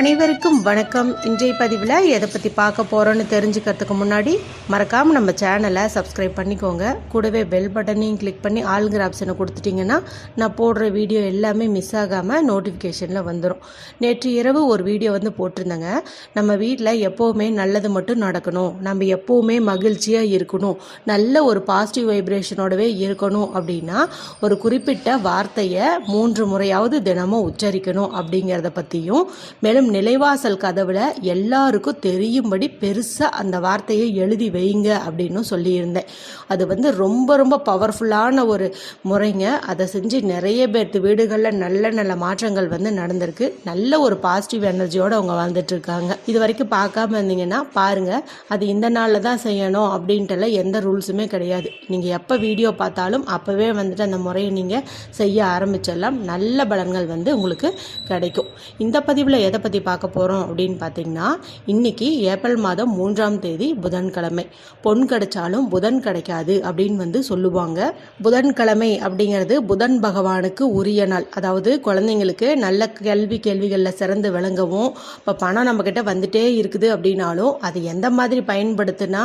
அனைவருக்கும் வணக்கம். இன்றைய பதிவில் எதை பற்றி பார்க்க போகிறோன்னு தெரிஞ்சுக்கிறதுக்கு முன்னாடி மறக்காமல் நம்ம சேனலை சப்ஸ்கிரைப் பண்ணிக்கோங்க. கூடவே பெல் பட்டனையும் கிளிக் பண்ணி ஆளுங்கிற ஆப்ஷனை கொடுத்துட்டிங்கன்னா நான் போடுற வீடியோ எல்லாமே மிஸ் ஆகாமல் நோட்டிஃபிகேஷனில் வந்துடும் நேற்று இரவு ஒரு வீடியோ வந்து போட்டிருந்தேங்க. நம்ம வீட்டில் எப்போவுமே நல்லது மட்டும் நடக்கணும். நம்ம எப்போவுமே மகிழ்ச்சியாக இருக்கணும். நல்ல ஒரு பாசிட்டிவ் வைப்ரேஷனோடவே இருக்கணும் அப்படின்னா ஒரு குறிப்பிட்ட வார்த்தையை மூன்று முறையாவது தினமும் உச்சரிக்கணும் அப்படிங்கிறத பற்றியும் மேலும் நிலைவாசல் கதவுல எல்லாருக்கும் தெரியும்படி பெருசாக அந்த வார்த்தையை எழுதி வைங்க அப்படின்னு சொல்லியிருந்தேன். அது வந்து ரொம்ப ரொம்ப பவர்ஃபுல்லான ஒரு முறைங்க. அதை செஞ்சு நிறைய பேர்த்து வீடுகளில் நல்ல நல்ல மாற்றங்கள் வந்து நடந்திருக்கு. நல்ல ஒரு பாசிட்டிவ் எனர்ஜியோடு அவங்க வாழ்ந்துட்டு இருக்காங்க இது வரைக்கும் பார்க்காம இருந்தீங்கன்னா பாருங்க அது இந்த நாளில் தான் செய்யணும் அப்படின்ட்டுலாம் எந்த ரூல்ஸுமே கிடையாது. நீங்கள் எப்போ வீடியோ பார்த்தாலும் அப்போவே வந்துட்டு அந்த முறையை நீங்கள் செய்ய ஆரம்பிச்சிடலாம். நல்ல பலன்கள் வந்து உங்களுக்கு கிடைக்கும். இந்த பதிவில் எதை பற்றி பார்க்க போகிறோம் அப்படின்னு பார்த்தீங்கன்னா இன்னைக்கு ஏப்ரல் மாதம் மூன்றாம் தேதி புதன்கிழமை. பொன் கிடைச்சாலும் புதன் கிடைக்காது அப்படின்னு வந்து சொல்லுவாங்க. புதன்கிழமை அப்படிங்கிறது புதன் பகவானுக்கு உரிய நாள். அதாவது குழந்தைங்களுக்கு நல்ல கல்வி கேள்விகளில் சிறந்து விளங்கவும் இப்போ பணம் நம்மக்கிட்ட வந்துட்டே இருக்குது அப்படின்னாலும் அது எந்த மாதிரி பயன்படுத்தினா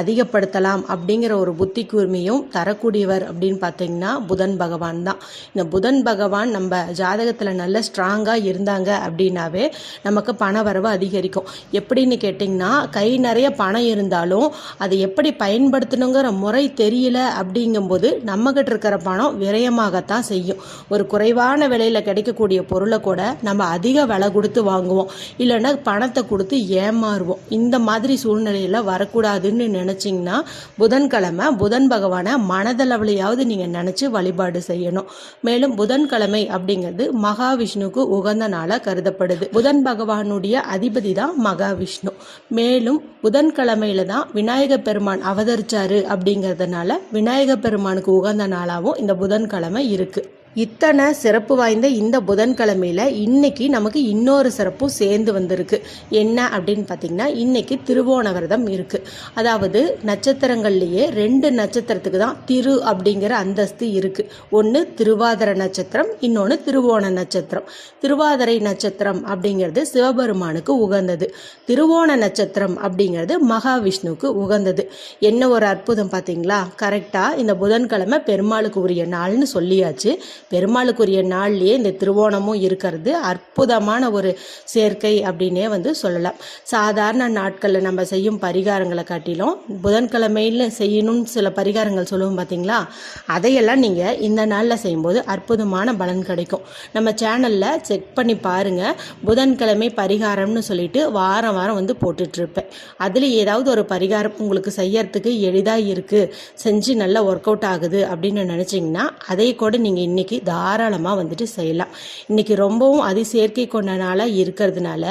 அதிகப்படுத்தலாம் அப்படிங்கிற ஒரு புத்தி கூர்மையும் தரக்கூடியவர் அப்படின்னு பார்த்தீங்கன்னா புதன் பகவான் தான். இந்த புதன் பகவான் நம்ம ஜாதகத்தில் நல்ல ஸ்ட்ராங்காக இருந்தாங்க அப்படின்னாவே நமக்கு பண வரவு அதிகரிக்கும். எப்படின்னு கேட்டிங்கன்னா கை நிறைய பணம் இருந்தாலும் அதை எப்படி பயன்படுத்தணுங்கிற முறை தெரியல அப்படிங்கும்போது நம்மகிட்ட இருக்கிற பணம் விரயமாகத்தான் செய்யும். ஒரு குறைவான விலையில் கிடைக்கக்கூடிய பொருளை கூட நம்ம அதிக விலை கொடுத்து வாங்குவோம். இல்லைன்னா பணத்தை கொடுத்து ஏமாறுவோம். இந்த மாதிரி சூழ்நிலையில் வரக்கூடாதுன்னு நினச்சிங்கன்னா புதன்கிழமை புதன் பகவானை மனதளவுலையாவது நீங்கள் நினச்சி வழிபாடு செய்யணும். மேலும் புதன்கிழமை அப்படிங்கிறது மகாவிஷ்ணுவுக்கு உகந்த நாளாக கருதப்படுது. புதன் பகவானுடைய அதிபதி தான் மகாவிஷ்ணு. மேலும் புதன்கிழமையில தான் விநாயக பெருமான் அவதரிச்சாரு அப்படிங்கிறதுனால விநாயக பெருமானுக்கு உகந்த நாளாகவும் இந்த புதன்கிழமை இருக்குது இத்தனை சிறப்பு வாய்ந்த இந்த புதன்கிழமையில் இன்னைக்கு நமக்கு இன்னொரு சிறப்பும் சேர்ந்து வந்திருக்கு. என்ன அப்படின்னு பார்த்தீங்கன்னா இன்னைக்கு திருவோண விரதம் இருக்குது அதாவது நட்சத்திரங்கள்லேயே ரெண்டு நட்சத்திரத்துக்கு தான் திரு அப்படிங்கிற அந்தஸ்து இருக்குது ஒன்று திருவாதிர நட்சத்திரம் இன்னொன்று திருவோண நட்சத்திரம். திருவாதிரை நட்சத்திரம் அப்படிங்கிறது சிவபெருமானுக்கு உகந்தது. திருவோண நட்சத்திரம் அப்படிங்கிறது மகாவிஷ்ணுவுக்கு உகந்தது. என்ன ஒரு அற்புதம் பார்த்தீங்களா கரெக்டாக இந்த புதன்கிழமை பெருமாளுக்கு உரிய நாள்னு சொல்லியாச்சு. பெருமாளுக்குரிய நாள்லேயே இந்த திருவோணமும் இருக்கிறது. அற்புதமான ஒரு சேர்க்கை அப்படின்னே வந்து சொல்லலாம். சாதாரண நாட்களில் நம்ம செய்யும் பரிகாரங்களை காட்டிலும் புதன்கிழமையில் செய்யணும்னு சில பரிகாரங்கள் சொல்லுவோம் பார்த்தீங்களா அதையெல்லாம் நீங்கள் இந்த நாளில் செய்யும்போது அற்புதமான பலன் கிடைக்கும். நம்ம சேனலில் செக் பண்ணி பாருங்கள் புதன்கிழமை பரிகாரம்னு சொல்லிட்டு வாரம் வாரம் வந்து போட்டுட்ருப்பேன். அதில் ஏதாவது ஒரு பரிகாரம் உங்களுக்கு செய்யறதுக்கு எளிதாக இருக்குது செஞ்சு நல்லா ஒர்க் அவுட் ஆகுது அப்படின்னு நினச்சிங்கன்னா அதை கூட நீங்கள் இன்றைக்கி தாராளமாக வந்துட்டு செய்யலாம். இன்றைக்கி ரொம்பவும் அதிசேர்க்கை கொண்ட நாளாக இருக்கிறதுனால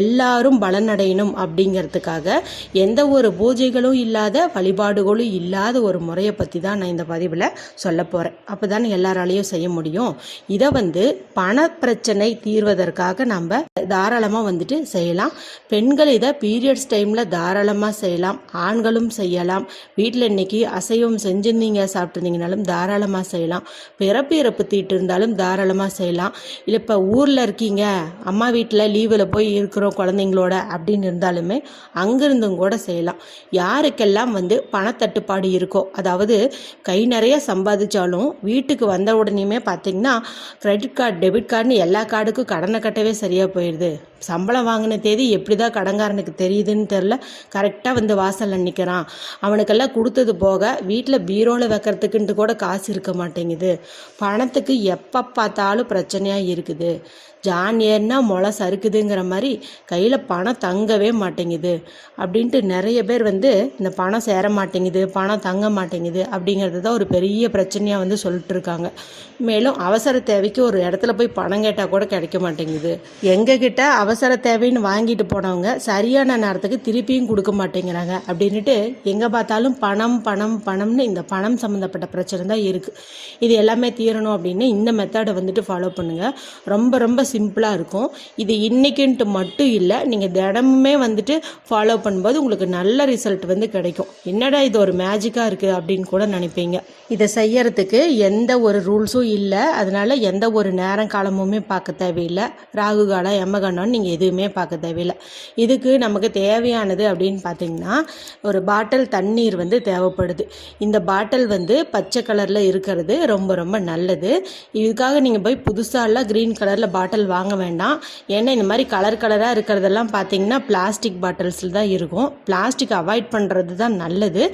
எல்லாரும் பலனடையணும் அப்படிங்கிறதுக்காக எந்த ஒரு பூஜைகளும் இல்லாத வழிபாடுகளும் இல்லாத ஒரு முறையை பற்றி தான் நான் இந்த பதிவில் சொல்ல போகிறேன் அப்போ தானே எல்லாராலையும் செய்ய முடியும். இதை வந்து பண பிரச்சனை தீர்வதற்காக நம்ம தாராளமாக வந்துட்டு செய்யலாம். பெண்கள் இதை பீரியட்ஸ் டைமில் தாராளமாக செய்யலாம். ஆண்களும் செய்யலாம். வீட்டில் இன்னைக்கு அசைவம் செஞ்சிருந்தீங்க சாப்பிட்டுருந்தீங்கனாலும் தாராளமாக செய்யலாம். பிறப்பு இறப்பு தீட்டு இருந்தாலும் தாராளமாக செய்யலாம். இல்லை இப்போ ஊரில் இருக்கீங்க அம்மா வீட்டில் லீவில் போய் இருக்கிறோம் குழந்தைங்களோட அப்படின்னு இருந்தாலுமே அங்கிருந்தும் கூட செய்யலாம். யாருக்கெல்லாம் வந்து பணத்தட்டுப்பாடு இருக்கோ அதாவது கை நிறைய சம்பாதிச்சாலும் வீட்டுக்கு வந்த உடனேயுமே பார்த்தீங்கன்னா கிரெடிட் கார்டு டெபிட் கார்டுன்னு எல்லா கார்டுக்கும் கடனை கட்டவே சரியாக போயிடுது சம்பளம் வாங்கின தேதி எப்படி தான் கடன்காரனுக்கு தெரியுதுன்னு தெரில கரெக்டாக வந்து வாசலில் நிற்கிறான் அவனுக்கெல்லாம் கொடுத்தது போக வீட்டில் பீரோவில் வைக்கிறதுக்குன்ட்டு கூட காசு இருக்க மாட்டேங்குது. பணத்தை பணத்துக்கு எப்போ பார்த்தாலும் பிரச்சனையாக இருக்குது. ஜான் ஏன்னா முளை சறுக்குதுங்கிற மாதிரி கையில் பணம் தங்கவே மாட்டேங்குது. அப்படின்ட்டு நிறைய பேர் வந்து இந்த பணம் சேர மாட்டேங்குது பணம் தங்க மாட்டேங்குது அப்படிங்கிறது தான் ஒரு பெரிய பிரச்சனையாக வந்து சொல்லிட்டு இருக்காங்க மேலும் அவசர தேவைக்கு ஒரு இடத்துல போய் பணம் கேட்டால் கூட கிடைக்க மாட்டேங்குது. எங்ககிட்ட அவசர தேவைன்னு வாங்கிட்டு போனவங்க சரியான நேரத்துக்கு திருப்பியும் கொடுக்க மாட்டேங்கிறாங்க. அப்படின்ட்டு எங்கே பார்த்தாலும் பணம் பணம் பணம்னு இந்த பணம் சம்மந்தப்பட்ட பிரச்சனை தான் இருக்குது இது எல்லாமே தீரணும் அப்படின்னு இந்த மெத்தடை வந்துட்டு ஃபாலோ பண்ணுங்கள் ரொம்ப ரொம்ப சிம்பிளாக இருக்கும். இது இன்னைக்குன்ட்டு மட்டும் இல்லை நீங்கள் தினமுமே வந்துட்டு ஃபாலோ பண்ணும்போது உங்களுக்கு நல்ல ரிசல்ட் வந்து கிடைக்கும். என்னடா இது ஒரு மேஜிக்காக இருக்குது அப்படின்னு கூட நினைப்பீங்க. இதை செய்யறதுக்கு எந்த ஒரு ரூல்ஸும் இல்லை. அதனால எந்த ஒரு நேரம் காலமுமே பார்க்க தேவையில்லை. ராகு காலம் யமகண்டம் நீங்கள் எதுவுமே பார்க்க தேவையில்லை. இதுக்கு நமக்கு தேவையானது அப்படின்னு பார்த்தீங்கன்னா ஒரு பாட்டில் தண்ணீர் வந்து தேவைப்படுது. இந்த பாட்டில் வந்து பச்சை கலரில் இருக்கிறது ரொம்ப ரொம்ப நல்லது. இதுக்காக நீங்கள் போய் புதுசாலாம் க்ரீன் கலரில் பாட்டில் வாங்க வேண்டாம். ஏன்னா இந்த மாதிரி கலர் கலராக இருக்கிறதெல்லாம் பார்த்தீங்கன்னா பிளாஸ்டிக் பாட்டில்ஸில் தான் இருக்கும். பிளாஸ்டிக் அவாய்ட் பண்ணுறது தான் நல்லது.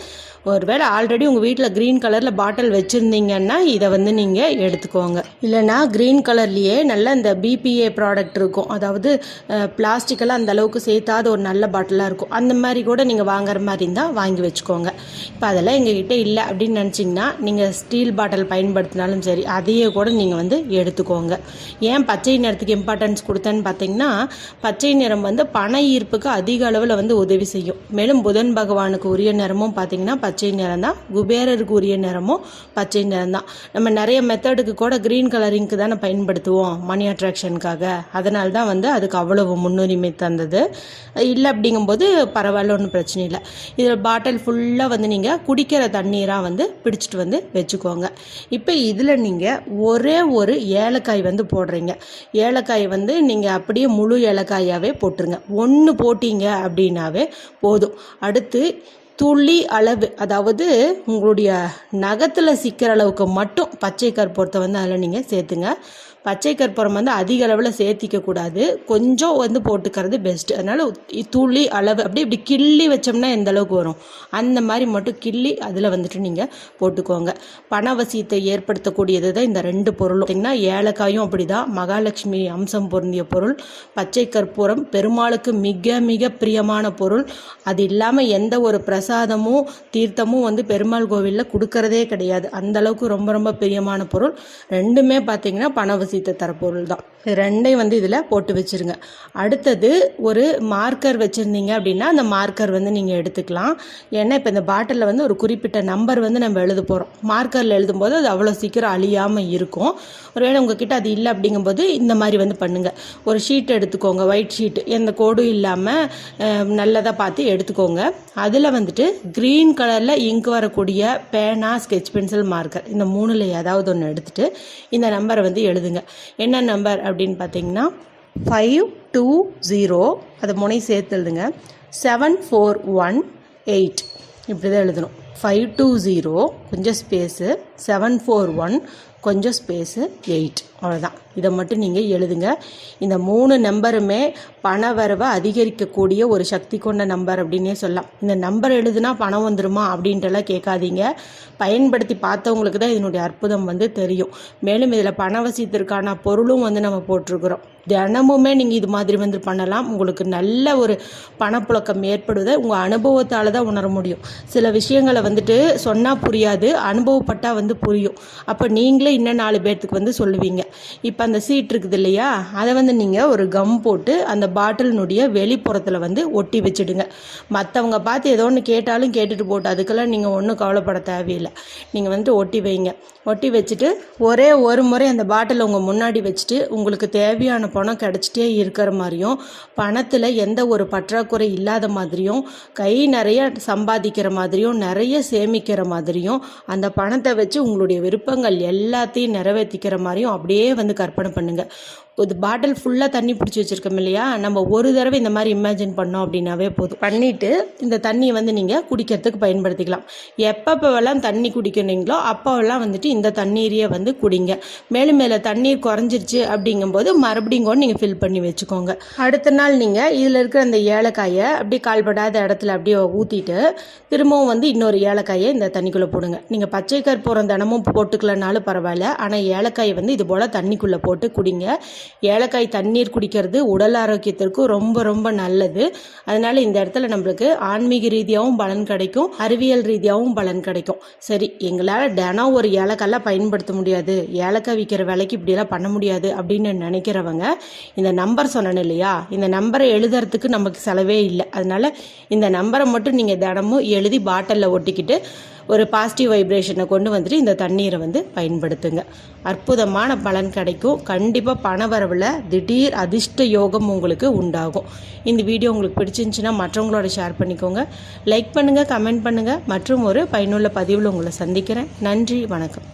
ஒருவேளை ஆல்ரெடி உங்கள் வீட்டில் க்ரீன் கலரில் பாட்டில் வச்சுருந்தீங்கன்னா இதை வந்து நீங்கள் எடுத்துக்கோங்க. இல்லைனா க்ரீன் கலர்லேயே நல்ல இந்த பிபிஏ ப்ராடக்ட் இருக்கும். அதாவது பிளாஸ்டிக்கெல்லாம் அந்த அளவுக்கு சேர்த்தாத ஒரு நல்ல பாட்டிலாக இருக்கும். அந்த மாதிரி கூட நீங்கள் வாங்குற மாதிரி இருந்தால் வாங்கி வச்சுக்கோங்க. இப்போ அதெல்லாம் எங்ககிட்ட இல்லை அப்படின்னு நினச்சிங்கன்னா நீங்கள் ஸ்டீல் பாட்டில் பயன்படுத்தினாலும் சரி அதையே கூட நீங்கள் வந்து எடுத்துக்கோங்க. ஏன் பச்சை நிறத்துக்கு இம்பார்ட்டன்ஸ் கொடுத்தேன்னு பார்த்தீங்கன்னா பச்சை நிறம் வந்து பண ஈர்ப்புக்கு அதிக அளவில் வந்து உதவி செய்யும். மேலும் புதன் பகவானுக்கு உரிய நிறமும் பார்த்தீங்கன்னா பச்சை நிறம் தான். குபேரருக்கு உரிய நிறமும் பச்சை நிறம் தான். நம்ம நிறைய மெத்தடுக்கு கூட க்ரீன் கலரிங்க்கு தானே பயன்படுத்துவோம் மணி அட்ராக்ஷனுக்காக அதனால தான் வந்து அதுக்கு அவ்வளவு முன்னுரிமை தந்தது. இல்லை அப்படிங்கும்போது பரவாயில்ல ஒன்றும் பிரச்சனை இல்லை. இதில் பாட்டில் ஃபுல்லாக வந்து நீங்கள் குடிக்கிற தண்ணீராக வந்து பிடிச்சிட்டு வந்து வச்சுக்கோங்க. இப்போ இதில் நீங்கள் ஒரே ஒரு ஏலக்காய் வந்து போடுறீங்க. ஏலக்காயை வந்து நீங்கள் அப்படியே முழு ஏலக்காயாகவே போட்டுருங்க. ஒன்று போட்டீங்க அப்படின்னாவே போதும். அடுத்து துளி அளவு அதாவது உங்களுடைய நகத்தில் சிக்கிற அளவுக்கு மட்டும் பச்சை கற்பூரத்தை வந்து அதில் நீங்கள் சேர்த்துங்க. பச்சை கற்பூரம் வந்து அதிக அளவில் சேர்த்திக்க கூடாது. கொஞ்சம் வந்து போட்டுக்கிறது பெஸ்ட்டு அதனால் துளி அளவு அப்படி இப்படி கிள்ளி வச்சோம்னா எந்த அளவுக்கு வரும்? அந்த மாதிரி மட்டும் கிள்ளி அதில் வந்துட்டு நீங்கள் போட்டுக்கோங்க. பணவசியத்தை ஏற்படுத்தக்கூடியது தான் இந்த ரெண்டு பொருளும். பார்த்திங்கன்னா ஏலக்காயும் அப்படி தான் மகாலட்சுமி அம்சம் பொருந்திய பொருள். பச்சை கற்பூரம் பெருமாளுக்கு மிக மிக பிரியமான பொருள். அது இல்லாமல் எந்த ஒரு பிரசாதமும் தீர்த்தமும் வந்து பெருமாள் கோவிலில் கொடுக்கறதே கிடையாது. அந்த அளவுக்கு ரொம்ப ரொம்ப பிரியமான பொருள். ரெண்டுமே பார்த்திங்கன்னா பணவசி சீத்தை தர பொருள் தான் ரெண்டையும் வந்து இதில் போட்டு வச்சுருங்க. அடுத்தது ஒரு மார்க்கர் வச்சுருந்தீங்க அப்படின்னா அந்த மார்க்கர் வந்து நீங்கள் எடுத்துக்கலாம். ஏன்னா இப்போ இந்த பாட்டிலில் வந்து ஒரு குறிப்பிட்ட நம்பர் வந்து நம்ம எழுத போகிறோம் மார்க்கரில் எழுதும்போது அது அவ்வளோ சீக்கிரம் அழியாமல் இருக்கும். ஒருவேளை உங்ககிட்ட அது இல்லை அப்படிங்கும்போது இந்த மாதிரி வந்து பண்ணுங்கள் ஒரு ஷீட் எடுத்துக்கோங்க ஒயிட் ஷீட் எந்த கோடும் இல்லாமல் நல்லதாக பார்த்து எடுத்துக்கோங்க. அதில் வந்துட்டு க்ரீன் கலரில் இங்க் வரக்கூடிய பேனா ஸ்கெச் பென்சில் மார்க்கர் இந்த மூணில் ஏதாவது ஒன்று எடுத்துகிட்டு இந்த நம்பரை வந்து எழுதுங்க. என்ன நம்பர் அப்படின்னு பார்த்தீங்கன்னா ஃபைவ் டூ ஜீரோ அதை முனை சேர்த்து எழுதுங்க செவன் ஃபோர் ஒன் எயிட் இப்படி தான் எழுதணும். ஃபைவ் டூ ஜீரோ கொஞ்சம் ஸ்பேஸு செவன் ஃபோர் ஒன் கொஞ்சம் ஸ்பேஸு எயிட் அவ்வளோதான் இதை மட்டும் நீங்கள் எழுதுங்க. இந்த மூணு நம்பருமே பண வரவை அதிகரிக்கக்கூடிய ஒரு சக்தி கொண்ட நம்பர் அப்படின்னே சொல்லலாம். இந்த நம்பர் எழுதுனா பணம் வந்துருமா அப்படின்ட்டுலாம் கேட்காதீங்க. பயன்படுத்தி பார்த்தவங்களுக்கு தான் இதனுடைய அற்புதம் வந்து தெரியும். மேலும் இதில் பணவசியத்திற்கான பொருளும் வந்து நம்ம போட்டிருக்கிறோம். தினமுமே நீங்கள் இது மாதிரி வந்து பண்ணலாம். உங்களுக்கு நல்ல ஒரு பணப்புழக்கம் ஏற்படுவதை உங்கள் அனுபவத்தால் தான் உணர முடியும். சில விஷயங்களை வந்துட்டு சொன்னால் புரியாது அனுபவப்பட்டால் வந்து புரியும். அப்போ நீங்களே இன்னும் நாலு பேர்த்துக்கு வந்து சொல்லுவீங்க. இப்போ அந்த சீட் இருக்குது இல்லையா? அதை வந்து நீங்கள் ஒரு கம் போட்டு அந்த பாட்டிலினுடைய வெளிப்புறத்தில் வந்து ஒட்டி வச்சுடுங்க. மற்றவங்க பார்த்து ஏதோ ஒன்று கேட்டாலும் கேட்டுட்டு போட்டு அதுக்கெல்லாம் நீங்கள் ஒன்றும் கவலைப்பட தேவையில்லை. நீங்கள் வந்துட்டு ஒட்டி வைங்க. ஒட்டி வச்சுட்டு ஒரே ஒரு முறை அந்த பாட்டில் உங்கள் முன்னாடி வச்சுட்டு உங்களுக்கு தேவையான பணம் கிடச்சிட்டே இருக்கிற மாதிரியும் பணத்தில் எந்த ஒரு பற்றாக்குறை இல்லாத மாதிரியும் கை நிறைய சம்பாதிக்கிற மாதிரியும் நிறைய சேமிக்கிற மாதிரியும் அந்த பணத்தை வச்சு உங்களுடைய விருப்பங்கள் எல்லாத்தையும் நிறைவேற்றிக்கிற மாதிரியும் அப்படி அப்படியே வந்து கற்பனை பண்ணுங்கள் இது பாட்டில் ஃபுல்லாக தண்ணி பிடிச்சி வச்சுருக்கோம் இல்லையா? நம்ம ஒரு தடவை இந்த மாதிரி இமேஜின் பண்ணோம் அப்படின்னாவே போதும். பண்ணிவிட்டு இந்த தண்ணியை வந்து நீங்கள் குடிக்கிறதுக்கு பயன்படுத்திக்கலாம். எப்பப்போவெல்லாம் தண்ணி குடிக்கணுங்களோ அப்போவெல்லாம் வந்துட்டு இந்த தண்ணீரையே வந்து குடிங்க. மேலும் மேலே தண்ணீர் குறைஞ்சிருச்சு அப்படிங்கும்போது மறுபடியும் கூட நீங்கள் ஃபில் பண்ணி வச்சுக்கோங்க. அடுத்த நாள் நீங்கள் இதில் இருக்கிற அந்த ஏலக்காயை அப்படியே கால்படாத இடத்துல அப்படியே ஊற்றிட்டு திரும்பவும் வந்து இன்னொரு ஏலக்காயை இந்த தண்ணிக்குள்ளே போடுங்க. நீங்கள் பச்சை கற்பூரம் தினமும் போட்டுக்கலனாலும் பரவாயில்ல. ஆனால் ஏலக்காயை வந்து இது போல் தண்ணிக்குள்ளே போட்டு குடிங்க. ஏலக்காய் தண்ணீர் குடிக்கிறது உடல் ஆரோக்கியத்திற்கும் ரொம்ப ரொம்ப நல்லது. அதனால இந்த இடத்துல நம்மளுக்கு ஆன்மீக ரீதியாகவும் பலன் கிடைக்கும் அறிவியல் ரீதியாகவும் பலன் கிடைக்கும். சரி எங்களால் தினம் ஒரு ஏலக்காயெல்லாம் பயன்படுத்த முடியாது. ஏலக்காய் விற்கிற விலைக்கு இப்படியெல்லாம் பண்ண முடியாது அப்படின்னு நினைக்கிறவங்க இந்த நம்பர் சொன்னேன் இல்லையா? இந்த நம்பரை எழுதுறதுக்கு நமக்கு செலவே இல்லை. அதனால இந்த நம்பரை மட்டும் நீங்கள் தினமும் எழுதி பாட்டிலில் ஒட்டிக்கிட்டு ஒரு பாசிட்டிவ் வைப்ரேஷனை கொண்டு வந்துட்டு இந்த தண்ணீரை வந்து பயன்படுத்துங்க. அற்புதமான பலன் கிடைக்கும். கண்டிப்பாக பண வரவில் திடீர் அதிர்ஷ்ட யோகம் உங்களுக்கு உண்டாகும். இந்த வீடியோ உங்களுக்கு பிடிச்சிருந்துச்சின்னா மற்றவங்களோட ஷேர் பண்ணிக்கோங்க. லைக் பண்ணுங்கள் கமெண்ட் பண்ணுங்கள் மற்றும் ஒரு பயனுள்ள பதிவில் உங்களை சந்திக்கிறேன். நன்றி வணக்கம்.